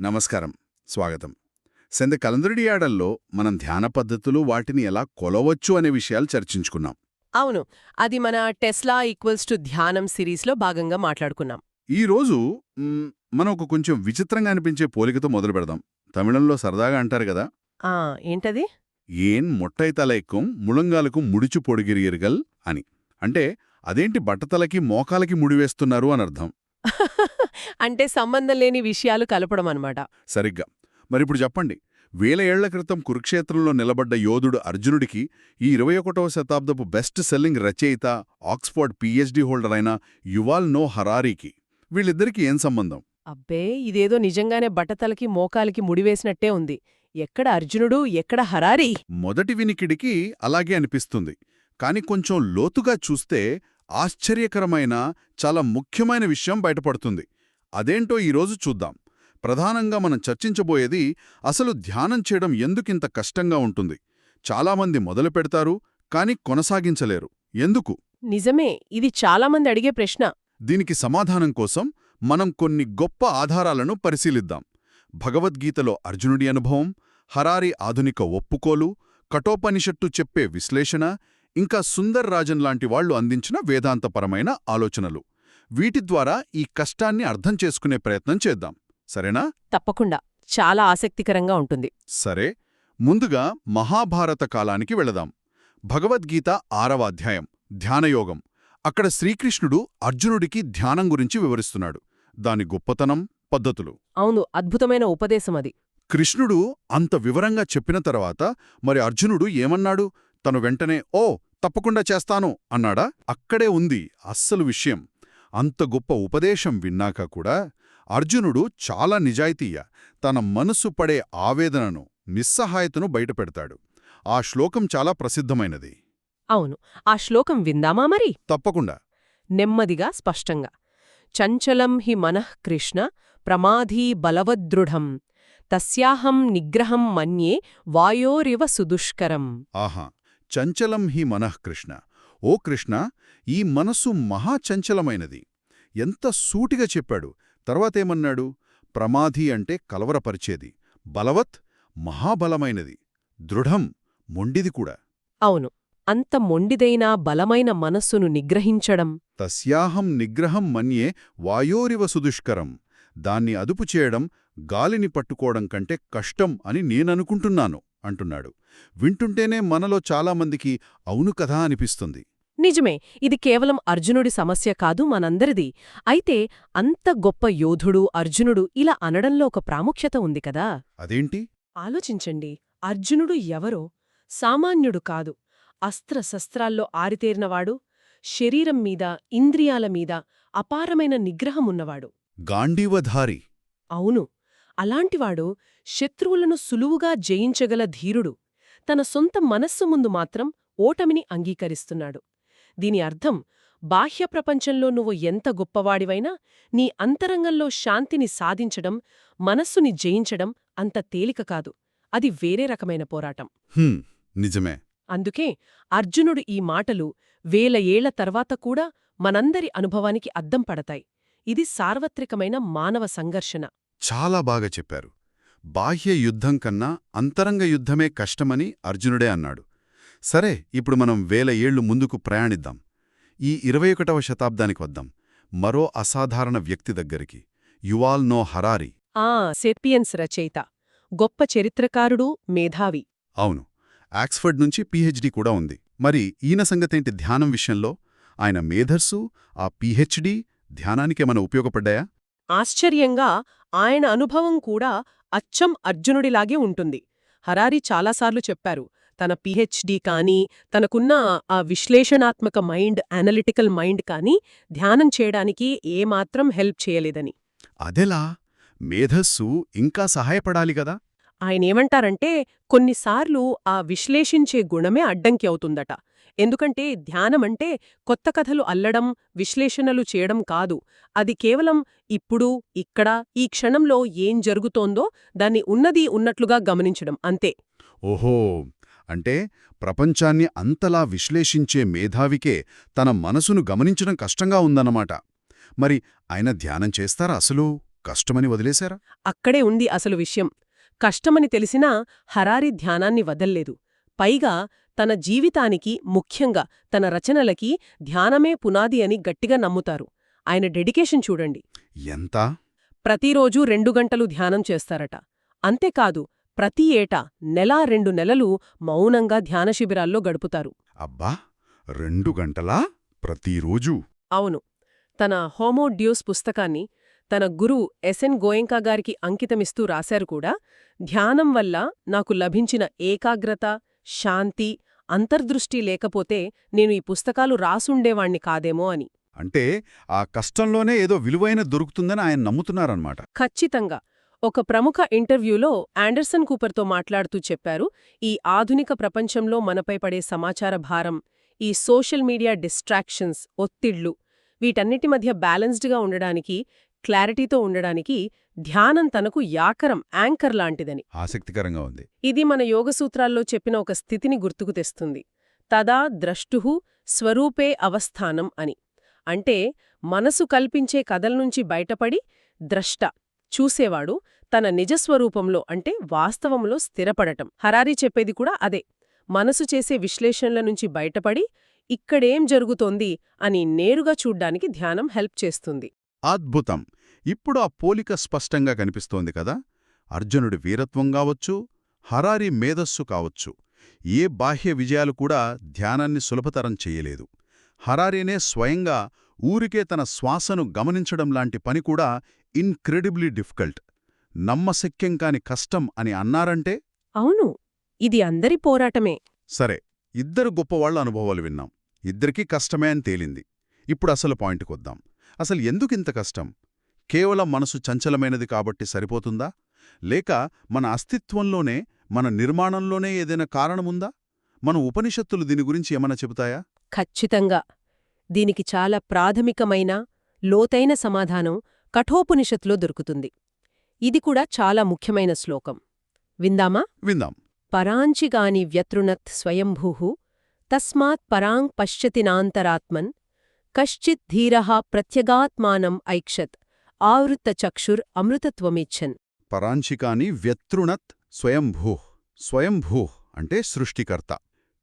నమస్కారం స్వాగతం. సెంద కలందరిడియాడల్లో మనం ధ్యాన పద్ధతులు వాటిని ఎలా కొలవచ్చు అనే విషయాలు చర్చించుకున్నాం. అవును అది మన టెస్లా ఈక్వల్స్ టు ధ్యానం సిరీస్లో భాగంగా మాట్లాడుకున్నాం. ఈ రోజు మ్, మనం ఒక కొంచెం విచిత్రంగా అనిపించే పోలికతో మొదలు పెడదాం. తమిళంలో సరదాగా అంటారు కదా? ఆ ఏంటది? ఏన్ మొట్టై తల ఎక్కుం ముళంగాలకు ముడిచు పొడిగిరియరుగల్ అని. అంటే అదేంటి బట్టతలకి మోకాలకి ముడివేస్తున్నారు అని అర్థం అంటే సంబంధం లేని విషయాలు కలపడం అన్నమాట. సరిగ్గా. మరిప్పుడు చెప్పండి వేల ఏళ్ళ క్రితం కురుక్షేత్రంలో నిలబడ్డ యోధుడు అర్జునుడికి ఈ ఇరవై ఒకటవ శతాబ్దపు బెస్ట్ సెల్లింగ్ రచయిత ఆక్స్ఫర్డ్ పీహెచ్డీ హోల్డర్ అయిన యువాల్ నో హరారీకి. వీళ్ళిద్దరికీ ఏం సంబంధం? అబ్బే ఇదేదో నిజంగానే బట్టతలకి మోకాలికి ముడివేసినట్టే ఉంది. ఎక్కడ అర్జునుడు ఎక్కడ హరారి? మొదటి వినికిడికి అలాగే అనిపిస్తుంది. కాని కొంచెం లోతుగా చూస్తే ఆశ్చర్యకరమైన చాలా ముఖ్యమైన విషయం బయటపడుతుంది. అదేంటో ఈరోజు చూద్దాం. ప్రధానంగా మనం చర్చించబోయేది అసలు ధ్యానం చేయడం ఎందుకింత కష్టంగా ఉంటుంది? చాలామంది మొదలు పెడతారు కాని కొనసాగించలేరు. ఎందుకు? నిజమే ఇది చాలామంది అడిగే ప్రశ్న. దీనికి సమాధానం కోసం మనం కొన్ని గొప్ప ఆధారాలను పరిశీలిద్దాం. భగవద్గీతలో అర్జునుడి అనుభవం హరారి ఆధునిక ఒప్పుకోలు కఠోపనిషత్తు చెప్పే విశ్లేషణ ఇంకా సుందర్ రాజన్ లాంటి వాళ్ళు అందించిన వేదాంతపరమైన ఆలోచనలు. వీటి ద్వారా ఈ కష్టాన్ని అర్థం చేసుకునే ప్రయత్నం చేద్దాం. సరేనా? తప్పకుండా. చాలా ఆసక్తికరంగా ఉంటుంది. సరే. ముందుగా మహాభారత కాలానికి వెళదాం. భగవద్గీత ఆరవ అధ్యాయం ధ్యానయోగం. అక్కడ శ్రీకృష్ణుడు అర్జునుడికి ధ్యానం గురించి వివరిస్తున్నాడు. దాని గొప్పతనం పద్ధతులు. అవును అద్భుతమైన ఉపదేశం అది. కృష్ణుడు అంత వివరంగా చెప్పిన తర్వాత మరి అర్జునుడు ఏమన్నాడు? తను వెంటనే ఓ తప్పకుండా చేస్తాను అన్నాడా? అక్కడే ఉంది అస్సలు విషయం. అంత గొప్ప ఉపదేశం విన్నాక కూడా అర్జునుడు చాలా నిజాయితీయ తన మనసు పడే ఆవేదనను నిస్సహాయతను బయటపెడతాడు. ఆ శ్లోకం చాలా ప్రసిద్ధమైనది. అవును. ఆ శ్లోకం విందామా మరి? తప్పకుండా. నెమ్మదిగా స్పష్టంగా. చంచలం హి మనః కృష్ణ ప్రమాధీ బలవద్దృఢం తస్యాహం నిగ్రహం మన్యే వాయోరివ సుదుష్కరం. ఆహా. చంచలం హి మనః కృష్ణ ఓ కృష్ణ ఈ మనసు మహాచంచలమైనది ఎంత సూటిగా చెప్పాడు. తర్వాతేమన్నాడు? ప్రమాధి అంటే కలవరపరిచేది. బలవత్ మహాబలమైనది. దృఢం మొండిది కూడా. అవును. అంత మొండిదైనా బలమైన మనస్సును నిగ్రహించడం. తస్యాహం నిగ్రహం మన్యే వాయోరివ సుదుష్కరం. దాన్ని అదుపు చేయడం గాలిని పట్టుకోవడం కంటే కష్టం అని నేననుకుంటున్నాను అంటున్నాడు. వింటుంటేనే మనలో చాలామందికి అవును కదా అనిపిస్తుంది. నిజమే ఇది కేవలం అర్జునుడి సమస్య కాదు మనందరిది. అయితే అంత గొప్ప యోధుడు అర్జునుడు ఇలా అనడంలో ఒక ప్రాముఖ్యత ఉంది కదా? అదేంటి? ఆలోచించండి. అర్జునుడు ఎవరో సామాన్యుడు కాదు. అస్త్రశస్త్రాల్లో ఆరితేరినవాడు శరీరం మీద ఇంద్రియాల మీద అపారమైన నిగ్రహమున్నవాడు గాంధీవధారి. అవును. అలాంటివాడు శత్రువులను సులువుగా జయించగల ధీరుడు. తన సొంత మనస్సు ముందు మాత్రం ఓటమిని అంగీకరిస్తున్నాడు. దీని అర్థం బాహ్య ప్రపంచంలో నువ్వు ఎంత గొప్పవాడివైనా నీ అంతరంగంలో శాంతిని సాధించడం మనస్సుని జయించడం అంత తేలిక కాదు. అది వేరే రకమైన పోరాటం. హుం, నిజమే. అందుకే అర్జునుడు ఈ మాటలు వేల ఏళ్ళ తర్వాత కూడా మనందరి అనుభవానికి అద్దం పడతాయి. ఇది సార్వత్రికమైన మానవ సంఘర్షణ. చాలా బాగా చెప్పారు. బాహ్య యుద్ధం కన్నా అంతరంగ యుద్ధమే కష్టమని అర్జునుడే అన్నాడు. సరే ఇప్పుడు మనం వేల ఏళ్ళు ముందుకు ప్రయాణిద్దాం. ఈ ఇరవై ఒకటవ శతాబ్దానికి వద్దాం. మరో అసాధారణ వ్యక్తి దగ్గరికి. Yuval Noah Harari. ఆ సెపియన్స్ రచయిత. గొప్ప చరిత్రకారుడు మేధావి. అవును. ఆక్స్ఫర్డ్ నుంచి పీహెచ్డీ కూడా ఉంది. మరి ఈయన సంగతేంటి ధ్యానం విషయంలో? ఆయన మేధస్సు ఆ పీహెచ్డీ ధ్యానానికేమైనా ఉపయోగపడ్డాయా? ఆశ్చర్యంగా ఆయన అనుభవం కూడా అచ్చం అర్జునుడిలాగే ఉంటుంది. హరారి చాలాసార్లు చెప్పారు. తన పిహెచ్డి కానీ తనకున్న ఆ విశ్లేషణాత్మక మైండ్ అనలిటికల్ మైండ్ కానీ ధ్యానం చేయడానికి ఏమాత్రం హెల్ప్ చేయలేదని. అదెలా? మేధస్సు ఇంకా సహాయపడాలి గదా ఆయనేమంటారంటే కొన్నిసార్లు ఆ విశ్లేషించే గుణమే అడ్డంకి అవుతుందట. ఎందుకంటే ధ్యానమంటే కొత్త కథలు అల్లడం విశ్లేషణలు చేయడం కాదు. అది కేవలం ఇప్పుడు ఇక్కడ ఈ క్షణంలో ఏం జరుగుతోందో దాన్ని ఉన్నది ఉన్నట్లుగా గమనించడం అంతే. ఓహో! అంటే ప్రపంచాన్ని అంతలా విశ్లేషించే మేధావికే తన మనసును గమనించడం కష్టంగా ఉందన్నమాట. మరి ఆయన ధ్యానం చేస్తారా అసలు? కష్టమని వదిలేశారా? అక్కడే ఉంది అసలు విషయం. కష్టమని తెలిసినా హరారి ధ్యానాన్ని వదల్లేదు. పైగా తన జీవితానికి ముఖ్యంగా తన రచనలకి ధ్యానమే పునాది అని గట్టిగా నమ్ముతారు. ఆయన డెడికేషన్ చూడండి. ఎంత? ప్రతిరోజూ రెండు గంటలు ధ్యానం చేస్తారట. అంతేకాదు ప్రతి ఏటా నెలా రెండు నెలలు మౌనంగా ధ్యాన శిబిరాల్లో గడుపుతారు. అబ్బా! రెండు గంటలా? ప్రతిరోజూ? అవును. తన హోమో డ్యూస్ పుస్తకాన్ని తన గురువు ఎస్ఎన్ గోయంకా గారికి అంకితమిస్తూ రాశారు కూడా ధ్యానం వల్ల నాకు లభించిన ఏకాగ్రత శాంతి అంతర్దృష్టి లేకపోతే నేను ఈ పుస్తకాలు రాసుండేవాణ్ణి కాదేమో అని. అంటే ఆ కష్టంలోనే ఏదో విలువైన దొరుకుతుందని ఆయన నమ్ముతున్నారన్నమాట. ఖచ్చితంగా. ఒక ప్రముఖ ఇంటర్వ్యూలో ఆండర్సన్ కూపర్తో మాట్లాడుతూ చెప్పారు ఈ ఆధునిక ప్రపంచంలో మనపై పడే సమాచార భారం ఈ సోషల్ మీడియా డిస్ట్రాక్షన్స్ ఒత్తిళ్ళు వీటన్నిటి మధ్య బ్యాలెన్స్డ్గా ఉండడానికి క్లారిటీతో ఉండడానికి ధ్యానం తనకు యాకరం యాంకర్ లాంటిదని. ఆసక్తికరంగా ఉంది. ఇది మన యోగ సూత్రాల్లో చెప్పిన ఒక స్థితిని గుర్తుకు తెస్తుంది. తదా ద్రష్టుః స్వరూపే అవస్థానం అని. అంటే మనసు కల్పించే కథల్నుంచి బయటపడి ద్రష్ట చూసేవాడు తన నిజస్వరూపంలో అంటే వాస్తవంలో స్థిరపడటం. హరారీ చెప్పేది కూడా అదే. మనసు చేసే విశ్లేషణల నుంచి బయటపడి ఇక్కడేం జరుగుతోంది అని నేరుగా చూడ్డానికి ధ్యానం హెల్ప్ చేస్తుంది. అద్భుతం! ఇప్పుడు ఆ పోలిక స్పష్టంగా కనిపిస్తోంది కదా! అర్జునుడి వీరత్వం కావచ్చు హరారి మేధస్సు కావచ్చు. ఏ బాహ్య విజయాలు కూడా ధ్యానాన్ని సులభతరం చెయ్యలేదు హరారీనే స్వయంగా ఊరికే తన శ్వాసను గమనించడం లాంటి పని కూడా ఇన్క్రెడిబ్లీ డిఫికల్ట్. నమ్మశక్యం కాని కష్టం అని అన్నారంటే? అవును. ఇది అందరి పోరాటమే. సరే ఇద్దరు గొప్పవాళ్ళ అనుభవాలు విన్నాం. ఇద్దరికీ కష్టమే అని తేలింది. ఇప్పుడు అసలు పాయింట్కొద్దాం అసలు ఎందుకింత కష్టం? కేవలం మనసు చంచలమైనది కాబట్టి సరిపోతుందా? లేక మన అస్తిత్వంలోనే మన నిర్మాణంలోనే ఏదైనా కారణముందా? మన ఉపనిషత్తులు దీని గురించి ఏమన్నా చెబుతాయా? ఖచ్చితంగా. దీనికి చాలా ప్రాథమికమైన లోతైన సమాధానం కఠోపనిషత్తులో దొరుకుతుంది. ఇది కూడా చాలా ముఖ్యమైన శ్లోకం. విందామా? విందాం. పరాంచిగాని వ్యతృణత్ స్వయంభూః తస్మాత్ పరాంగ్ పశ్యతినాంతరాత్మన్ కశ్చిత్ ధీరః ప్రత్యగాత్మానం ఐక్షత్ ఆవృత్తచక్షుర్ అమృతత్వమిచ్చన్ పరాంచికాని వ్యతృణత్ స్వయంభూ స్వయంభూ అంటే సృష్టికర్త.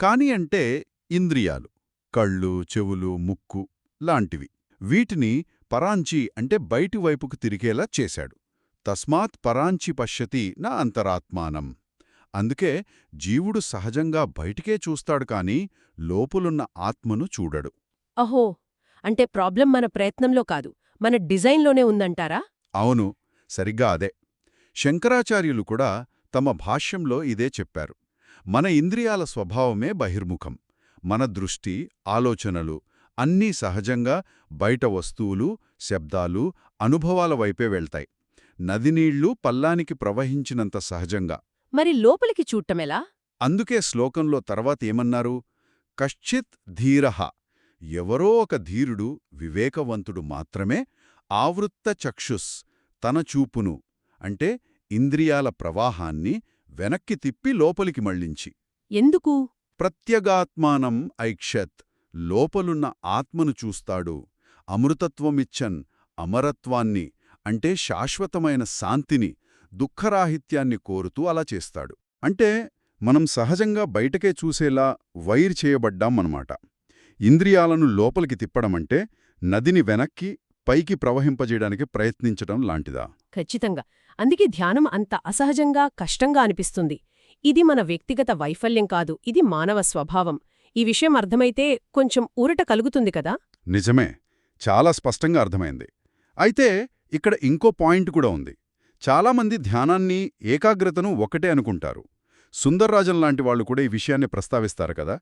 కాని అంటే ఇంద్రియాలు కళ్ళు చెవులు ముక్కు లాంటివి. వీటిని పరాంచి అంటే బయటి వైపుకు తిరిగేలా చేశాడు. తస్మాత్ పరాంచి పశ్యతి నా అంతరాత్మానం. అందుకే జీవుడు సహజంగా బయటికే చూస్తాడు కాని లోపులున్న ఆత్మను చూడడు. అహో! అంటే ప్రాబ్లం మన ప్రయత్నంలో కాదు మన డిజైన్లోనే ఉందంటారా? అవును సరిగ్గా అదే. శంకరాచార్యులు కూడా తమ భాష్యంలో ఇదే చెప్పారు. మన ఇంద్రియాల స్వభావమే బహిర్ముఖం. మన దృష్టి ఆలోచనలు అన్నీ సహజంగా బయట వస్తువులు శబ్దాలు అనుభవాల వైపే వెళ్తాయి. నదినీళ్ళు పల్లానికి ప్రవహించినంత సహజంగా. మరి లోపలికి చూడటమెలా అందుకే శ్లోకంలో తర్వాత ఏమన్నారు? కశ్చిత్ ధీరః. ఎవరో ఒక ధీరుడు వివేకవంతుడు మాత్రమే ఆవృత్త చక్షుస్ తన చూపును అంటే ఇంద్రియాల ప్రవాహాన్ని వెనక్కి తిప్పి లోపలికి మళ్ళించి ఎందుకు? ప్రత్యగాత్మానం ఐక్షత్. లోపలున్న ఆత్మను చూస్తాడు. అమృతత్వమిచ్చన్ అమరత్వాన్ని అంటే శాశ్వతమైన శాంతిని దుఃఖరాహిత్యాన్ని కోరుతూ అలా చేస్తాడు. అంటే మనం సహజంగా బయటకే చూసేలా వైర్ చేయబడ్డామన్నమాట. ఇంద్రియాలను లోపలికి తిప్పడమంటే నదిని వెనక్కి పైకి ప్రవహింపజేయడానికి ప్రయత్నించడం లాంటిదా? ఖచ్చితంగా. అందుకే ధ్యానం అంత అసహజంగా కష్టంగా అనిపిస్తుంది. ఇది మన వ్యక్తిగత వైఫల్యం కాదు ఇది మానవ స్వభావం. ఈ విషయం అర్థమైతే కొంచెం ఊరట కలుగుతుంది కదా? నిజమే. చాలా స్పష్టంగా అర్థమైంది. అయితే ఇక్కడ ఇంకో పాయింట్ కూడా ఉంది. చాలామంది ధ్యానాన్ని ఏకాగ్రతను ఒకటే అనుకుంటారు. సుందర్రాజన్ లాంటి వాళ్ళు కూడా ఈ విషయాన్ని ప్రస్తావిస్తారు కదా?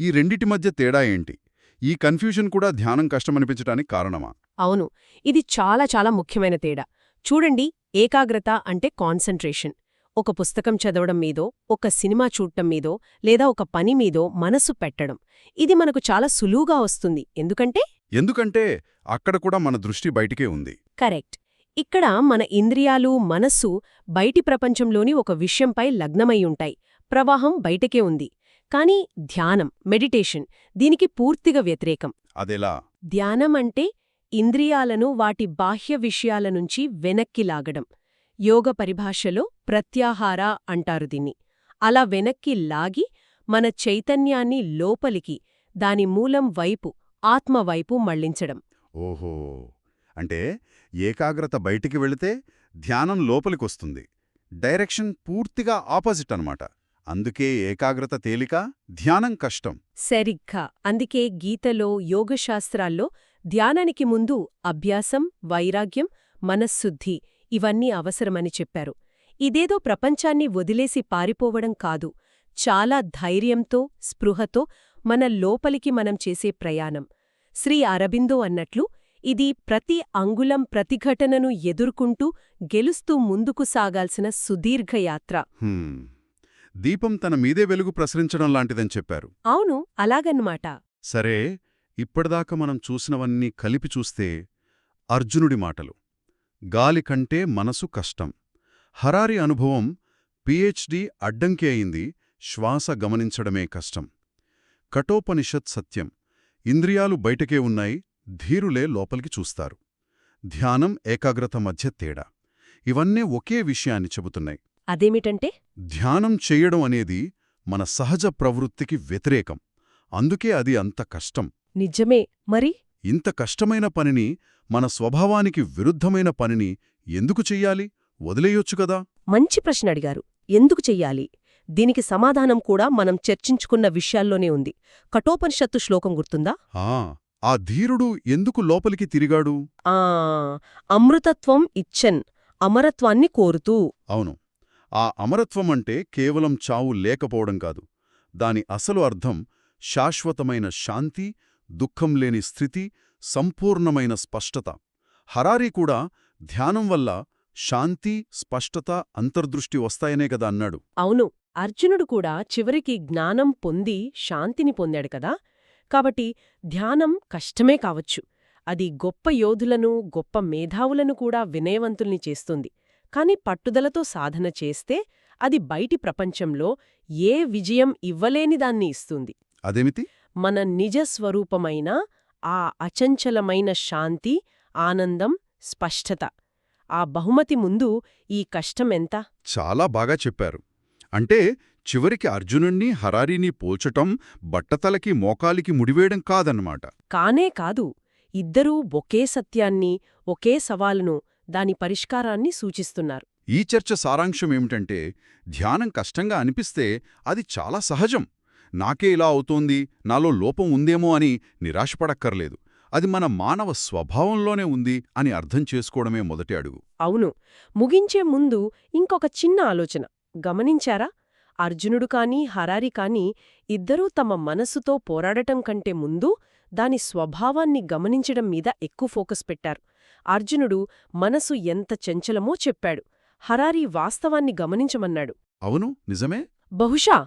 ఈ రెండిటి మధ్య తేడా ఏంటి? ఈ కన్ఫ్యూజన్ కూడా ధ్యానం కష్టమనిపించడానికి కారణమా? అవును. ఇది చాలా చాలా ముఖ్యమైన తేడా. చూడండి ఏకాగ్రత అంటే కాన్సంట్రేషన్ ఒక పుస్తకం చదవడం మీదో ఒక సినిమా చూడటం మీదో లేదా ఒక పని మీదో మనసు పెట్టడం. ఇది మనకు చాలా సులువుగా వస్తుంది. ఎందుకంటే? ఎందుకంటే అక్కడ కూడా మన దృష్టి బయటికే ఉంది. కరెక్ట్. ఇక్కడ మన ఇంద్రియాలు మనస్సు బయటి ప్రపంచంలోని ఒక విషయంపై లగ్నమై ఉంటాయి. ప్రవాహం బయటకే ఉంది. కానీ ధ్యానం మెడిటేషన్ దీనికి పూర్తిగా వ్యతిరేకం. అదెలా? ధ్యానం అంటే ఇంద్రియాలను వాటి బాహ్య విషయాల నుంచి వెనక్కి లాగడం. యోగ పరిభాషలో ప్రత్యాహార అంటారు దీన్ని. అలా వెనక్కి లాగి మన చైతన్యాన్ని లోపలికి దాని మూలం వైపు ఆత్మవైపు మళ్ళించడం. ఓహో! అంటే ఏకాగ్రత బయటికి వెళితే ధ్యానం లోపలికొస్తుంది. డైరెక్షన్ పూర్తిగా ఆపోజిట్ అన్నమాట. అందుకే ఏకాగ్రత తేలిక ధ్యానం కష్టం. సరిగ్గా! అందుకే గీతలో యోగశాస్త్రాల్లో ధ్యానానికి ముందు అభ్యాసం వైరాగ్యం మనశ్శుద్ధి ఇవన్నీ అవసరమని చెప్పారు. ఇదేదో ప్రపంచాన్ని వదిలేసి పారిపోవడం కాదు. చాలా ధైర్యంతో స్పృహతో మన లోపలికి మనం చేసే ప్రయాణం. శ్రీ అరబిందో అన్నట్లు ఇది ప్రతి అంగుళం ప్రతిఘటనను ఎదుర్కొంటూ గెలుస్తూ ముందుకు సాగాల్సిన సుదీర్ఘ యాత్ర. హ్మ్. దీపం తన మీదే వెలుగు ప్రసరించడం లాంటిదని చెప్పారు. అవును అలాగన్నమాట. సరే ఇప్పటిదాకా మనం చూసినవన్నీ కలిపి చూస్తే అర్జునుడి మాటలు. గాలి కంటే మనసు కష్టం. హరారి అనుభవం పిహెచ్డి అడ్డంకి అయింది శ్వాస గమనించడమే కష్టం. కఠోపనిషత్ సత్యం. ఇంద్రియాలు బయటకే ఉన్నాయి ధీరులే లోపలికి చూస్తారు. ధ్యానం ఏకాగ్రత మధ్య తేడా. ఇవన్నీ ఒకే విషయాన్ని చెబుతున్నాయి. అదేమిటంటే? ధ్యానం చెయ్యడం అనేది మన సహజ ప్రవృత్తికి వ్యతిరేకం. అందుకే అది అంత కష్టం. నిజమే. మరి? ఇంత కష్టమైన పనిని మన స్వభావానికి విరుద్ధమైన పనిని ఎందుకు చెయ్యాలి? వదిలేయొచ్చు కదా? మంచి ప్రశ్న అడిగారు. ఎందుకు చెయ్యాలి? దీనికి సమాధానం కూడా మనం చర్చించుకున్న విషయాల్లోనే ఉంది. కఠోపనిషత్తు శ్లోకం గుర్తుందా? ఆ ఆ ధీరుడు ఎందుకు లోపలికి తిరిగాడు? ఆ అమృతత్వం ఇచ్చన్ అమరత్వాన్ని కోరుతూ. అవును. ఆ అమరత్వం అంటే కేవలం చావు లేకపోవడం కాదు. దాని అసలు అర్థం శాశ్వతమైన శాంతి దుఃఖం లేని స్థితి సంపూర్ణమైన స్పష్టత. హరారీ కూడా ధ్యానం వల్ల శాంతి స్పష్టత అంతర్దృష్టి వస్తాయనే కదా అన్నాడు. అవును అర్జునుడు కూడా చివరికి జ్ఞానం పొంది శాంతిని పొందాడు కదా. కాబట్టి ధ్యానం కష్టమే కావచ్చు. అది గొప్ప యోధులను గొప్ప మేధావులను కూడా వినయవంతుల్ని చేస్తుంది. కాని పట్టుదలతో సాధన చేస్తే అది బయటి ప్రపంచంలో ఏ విజయం ఇవ్వలేని దాన్ని ఇస్తుంది. అదేమిటి? మన నిజ స్వరూపమైన ఆ అచంచలమైన శాంతి ఆనందం స్పష్టత. ఆ బహుమతి ముందు ఈ కష్టమెంత చాలా బాగా చెప్పారు. అంటే చివరికి అర్జునుణ్ణి హరారీని పోల్చటం బట్టతలకి మోకాలికి ముడివేయడం కాదన్నమాట. కానే కాదు. ఇద్దరూ ఒకే సత్యాన్ని ఒకే సవాలును దాని పరిష్కారాన్ని సూచిస్తున్నారు. ఈ చర్చ సారాంశం ఏమిటంటే ధ్యానం కష్టంగా అనిపిస్తే అది చాలా సహజం. నాకే ఇలా అవుతోంది నాలో లోపం ఉందేమో అని నిరాశపడక్కర్లేదు. అది మన మానవ స్వభావంలోనే ఉంది అని అర్థం చేసుకోవడమే మొదటి అడుగు. అవును. ముగించే ముందు ఇంకొక చిన్న ఆలోచన. గమనించారా? అర్జునుడు కాని హరారి కాని ఇద్దరూ తమ మనసుతో పోరాడటం కంటే ముందు దాని స్వభావాన్ని గమనించడం మీద ఎక్కువ ఫోకస్ పెట్టారు. అర్జునుడు మనసు ఎంత చంచలమో చెప్పాడు. హరారి వాస్తవాన్ని గమనించమన్నాడు. అవును. నిజమే. బహుశా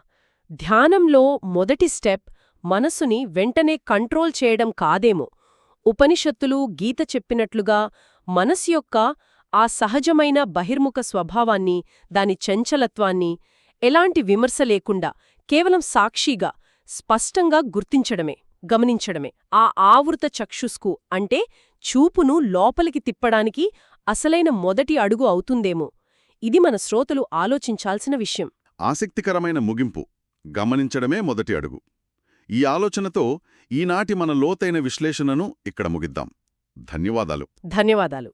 ధ్యానంలో మొదటి స్టెప్ మనసుని వెంటనే కంట్రోల్ చేయడం కాదేమో. ఉపనిషత్తులు గీత చెప్పినట్లుగా మనసు యొక్క ఆ సహజమైన బహిర్ముఖ స్వభావాన్ని దాని చంచలత్వాన్ని ఎలాంటి విమర్శ లేకుండా కేవలం సాక్షిగా స్పష్టంగా గుర్తించడమే గమనించడమే. ఆ ఆవృత చక్షుస్కు అంటే చూపును లోపలికి తిప్పడానికి అసలైన మొదటి అడుగు అవుతుందేమో. ఇది మన శ్రోతలు ఆలోచించాల్సిన విషయం. ఆసక్తికరమైన ముగింపు. గమనించడమే మొదటి అడుగు. ఈ ఆలోచనతో ఈనాటి మన లోతైన విశ్లేషణను ఇక్కడ ముగిద్దాం. ధన్యవాదాలు. ధన్యవాదాలు.